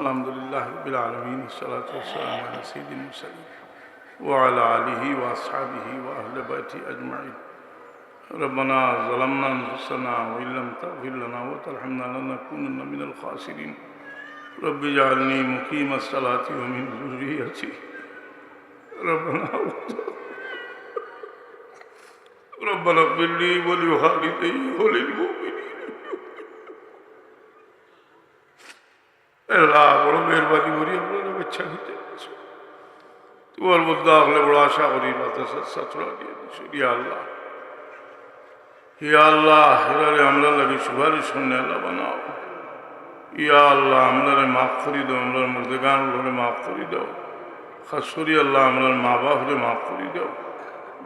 الحمد لله رب العالمين والصلاة والسلام على سيد المرسلين وعلى آله وأصحابه وأهل بيته أجمعين ربنا ظلمنا أنفسنا وإن لم تغفر لنا وترحمنا لنكونن من الخاسرين رب اجعلني مقيم الصلاة ومن ذريتي ربنا ربنا اغفر لي ولوالدي وللمؤمنين আল্লাহ বড় মেহরবানি করি আপনারা বাচ্চা নিতে তোমার মধ্যে আগলে বড় আশা করি, মাদ্রাসার ছাত্ররা দিয়ে ইয়া আল্লাহ ইয়া আল্লাহ হেরারে আমরা লাগে সুপারিশ শুনে আল্লাহ বানাও। ইয়া আল্লাহ, আমরারে মাফ করি দাও, আমরার মধ্যে গান হলে মাফ করি দাও। খাস আল্লাহ, আমরার মা বাপ হলে মাফ করি দাও।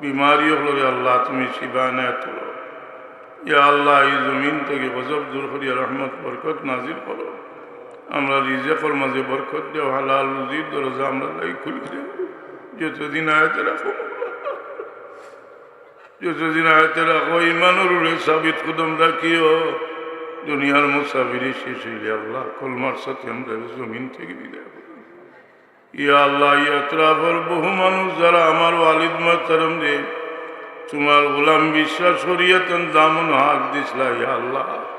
বিমারি হলে আল্লাহ, তুমি শিবায় তোলো ইয়া আল্লাহ, এই জমিন থেকে গজব দূর করিয়া রহমত, বরকত নাজির করো। আমরা রিজেকর মাঝে বরকত দেও হালাল রুজির দরজা আমরা লাই খুলি দেব। যতদিন আয়তে রাখো। যতদিন আয়তে রাখো ইমানুর সাবিত কুদম রাখিও। দুনিয়ার মুসাফিরি শেষ হইলে আল্লাহ কলমার সাথে আমরা জমিন থেকে বিদায় ইয়া আল্লাহ ইয়াত্রাফর বহু মানুষ যারা আমার ওয়ালিদ মাতারম যে তোমার গোলাম বিশ্বাস করিয়াতেন, দামন হাত দিছিলা, ইয়া আল্লাহ।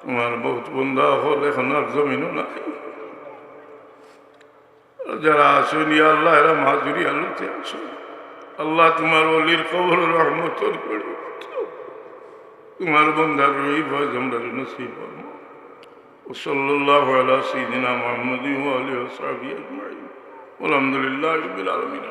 তোমার বহুত বন্ধা হল এখন আর জমিনও নাই যারা আসেন ইয়া আল্লাহ এরা মাধুরী আলোতে আসো আল্লাহ তোমার অলির খবর রহমতর করে তোমার বন্ধার রই ভয় আমরা নসিব وصلى الله على سيدنا محمد وآله وصحبه أجمعين والحمد لله رب العالمين